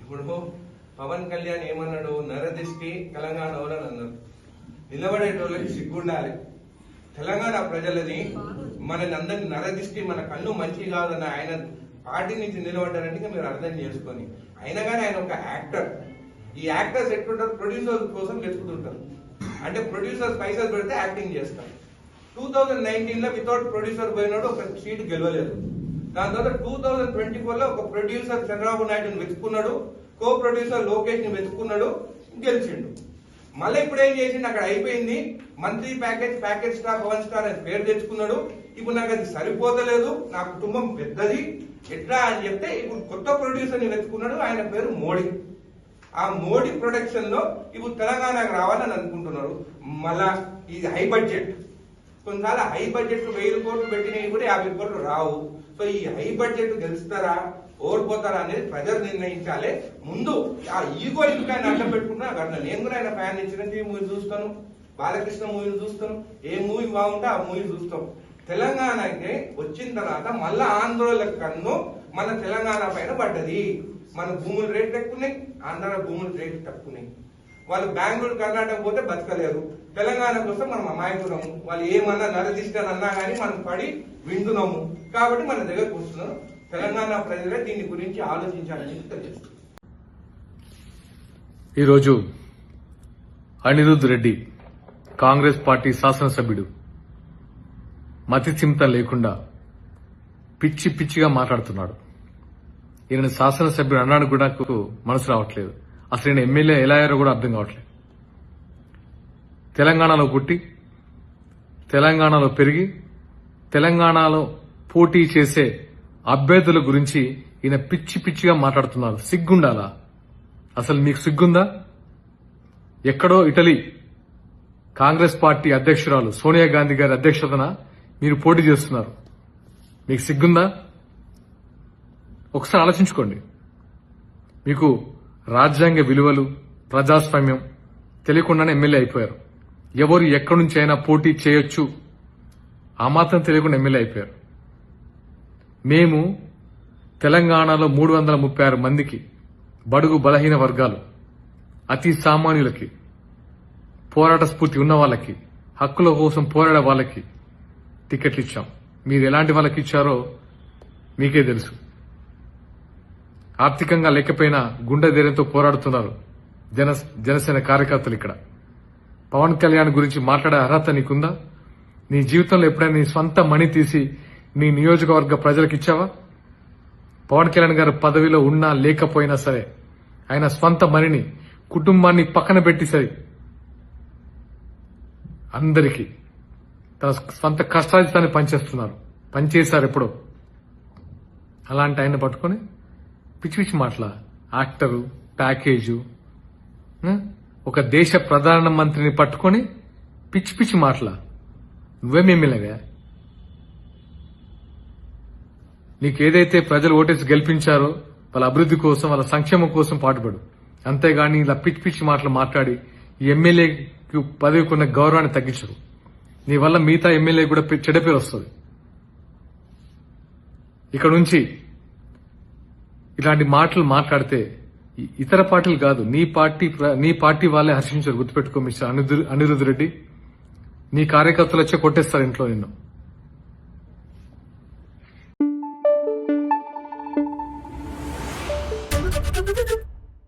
ఇప్పుడు పవన్ కళ్యాణ్ ఏమన్నాడు? నరదిష్టి తెలంగాణ వాళ్ళని అన్నారు. నిలబడేటోళ్ళకి సిగ్గుండాలి. తెలంగాణ ప్రజలని మనని అందరిని నరదిష్టి మన కన్ను మంచి కాదన్న ఆయన పార్టీ నుంచి నిలబడ్డారంటే మీరు అర్థం చేసుకొని. అయినా కానీ ఆయన ఒక యాక్టర్. ఈ యాక్టర్స్ ఎట్లుంటారు? ప్రొడ్యూసర్ కోసం వెతుకుతుంటారు. అంటే ప్రొడ్యూసర్ పైసలు పెడితే యాక్టింగ్ చేస్తారు. టూ థౌజండ్ నైన్టీన్లో వితౌట్ ప్రొడ్యూసర్ పోయినాడు ఒక సీట్ గెలవలేదు. దాని తర్వాత టూ థౌజండ్ ట్వంటీ ఫోర్లో ఒక ప్రొడ్యూసర్ చంద్రబాబు నాయుడుని వెతుకున్నాడు కో ప్రొడ్యూసర్ లోకేష్ని వెతుకున్నాడు గెలిచిండు. మళ్ళీ ఇప్పుడు ఏం చేసిండు? అక్కడ అయిపోయింది. Monthly package package star Pavan star అని పేరు తెచ్చుకున్నాడు. ఇప్పుడు నాకు అది సరిపోతలేదు. నా కుటుంబం పెద్దది. ఎట్లా అని చెప్తే ఇప్పుడు కొత్త ప్రొడ్యూసర్ని వెతుకున్నాడు ఆయన పేరు మోడీ. ఆ మోడీ ప్రొడక్షన్లో ఇప్పుడు తెలంగాణకు రావాలని అనుకుంటున్నారు. మళ్ళా ఇది హై బడ్జెట్ కొన్నిసార్లు హై బడ్జెట్ వెయ్యి కోట్లు పెట్టినవి కూడా యాభై కోట్లు రావు. సో ఈ హై బడ్జెట్ గెలుస్తారా ఓడిపోతారా అనేది ప్రజలు నిర్ణయించాలి. ముందు ఆ ఈగో ఇంకా అడ్డం పెట్టుకున్నా అక్కడ నేను కూడా ఆయన ఫ్యాన్ చిరంజీవి మూవీ చూస్తాను. బాలకృష్ణ మూవీని చూస్తాను. ఏ మూవీ బాగుంటే ఆ మూవీ చూస్తాం. తెలంగాణకి వచ్చిన తర్వాత మళ్ళా ఆంధ్రోల కన్ను మన తెలంగాణ పైన పడ్డది. మన భూముల రేట్లు ఎక్కున్నాయి ఆంధ్ర భూముల రేట్లు తక్కున్నాయి వాళ్ళు బెంగళూరు కర్ణాటక పోతే బతకలేరు. తెలంగాణ కోసం మనం అమాయకులము. వాళ్ళు ఏమన్నా నరదిస్తానన్నా కానీ మనం పడి వింటున్నాము. కాబట్టి మన దగ్గరకు వస్తున్నాం తెలంగాణ ప్రజలే దీని గురించి ఆలోచించాలని తెలియజేస్తున్నాం ఈరోజు అనిరుద్ రెడ్డి కాంగ్రెస్ పార్టీ శాసనసభ్యుడు. మతి చింత లేకుండా పిచ్చి పిచ్చిగా మాట్లాడుతున్నాడు. ఈయన శాసనసభ్యుడు అన్నాడు కూడా మనసు రావట్లేదు. అసలు నేను ఎమ్మెల్యే ఎలా అయ్యారో కూడా అర్థం కావట్లేదు. తెలంగాణలో పుట్టి తెలంగాణలో పెరిగి తెలంగాణలో పోటీ చేసే అభ్యర్థుల గురించి ఈయన పిచ్చి పిచ్చిగా మాట్లాడుతున్నారు. సిగ్గుండాలా? అసలు మీకు సిగ్గుందా? ఎక్కడో ఇటలీ కాంగ్రెస్ పార్టీ అధ్యక్షురాలు సోనియా గాంధీ గారి అధ్యక్షతన మీరు పోటీ చేస్తున్నారు. మీకు సిగ్గుందా? ఒకసారి ఆలోచించుకోండి. మీకు రాజ్యాంగ విలువలు ప్రజాస్వామ్యం తెలియకుండానే ఎమ్మెల్యే అయిపోయారు. ఎవరు ఎక్కడి నుంచి అయినా పోటీ చేయొచ్చు. ఆ మాత్రం తెలియకుండా ఎమ్మెల్యే అయిపోయారు. మేము తెలంగాణలో మూడు వందల ముప్పై ఆరు మందికి బడుగు బలహీన వర్గాలు అతి సామాన్యులకి పోరాట స్ఫూర్తి ఉన్న వాళ్ళకి హక్కుల కోసం పోరాడే వాళ్ళకి టికెట్లు ఇచ్చాం. మీరు ఎలాంటి వాళ్ళకి ఇచ్చారో మీకే తెలుసు. ఆర్థికంగా లేకపోయినా గుండె ధైర్యంతో పోరాడుతున్నారు జన జనసేన కార్యకర్తలు ఇక్కడ. పవన్ కళ్యాణ్ గురించి మాట్లాడే అర్హత నీకుందా? నీ జీవితంలో ఎప్పుడైనా నీ స్వంత మణి తీసి నీ నియోజకవర్గ ప్రజలకు ఇచ్చావా? పవన్ కళ్యాణ్ గారు పదవిలో ఉన్నా లేకపోయినా సరే ఆయన స్వంత మణిని కుటుంబాన్ని పక్కన పెట్టి సరే అందరికీ తన స్వంత కష్టాజితాన్ని పనిచేస్తున్నారు. పనిచేశారు ఎప్పుడో. అలాంటి ఆయన పట్టుకొని పిచ్చి పిచ్చి మాటల. యాక్టరు ప్యాకేజు ఒక దేశ ప్రధానమంత్రిని పట్టుకొని పిచ్చి పిచ్చి మాటల. నువ్వేమేమిలాగా నీకు ఏదైతే ప్రజలు ఓటేసి గెలిపించారో వాళ్ళ అభివృద్ధి కోసం వాళ్ళ సంక్షేమం కోసం పాటుపడు. అంతేగాని ఇలా పిచ్చి పిచ్చి మాటలు మాట్లాడి ఈ ఎమ్మెల్యేకి పదవికి ఉన్న గౌరవాన్ని తగ్గించరు. నీ వల్ల మిగతా ఎమ్మెల్యే కూడా చెడపేరు వస్తుంది. ఇక్కడ నుంచి ఇలాంటి మాటలు మాట్లాడితే ఇతర పార్టీలు కాదు. నీ పార్టీ నీ పార్టీ వాళ్ళే హర్షించారు. గుర్తుపెట్టుకో మిస్టర్ అనిరుద్ అనిరుద్ రెడ్డి. నీ కార్యకర్తలు వచ్చే కొట్టేస్తారు ఇంట్లో నిన్ను.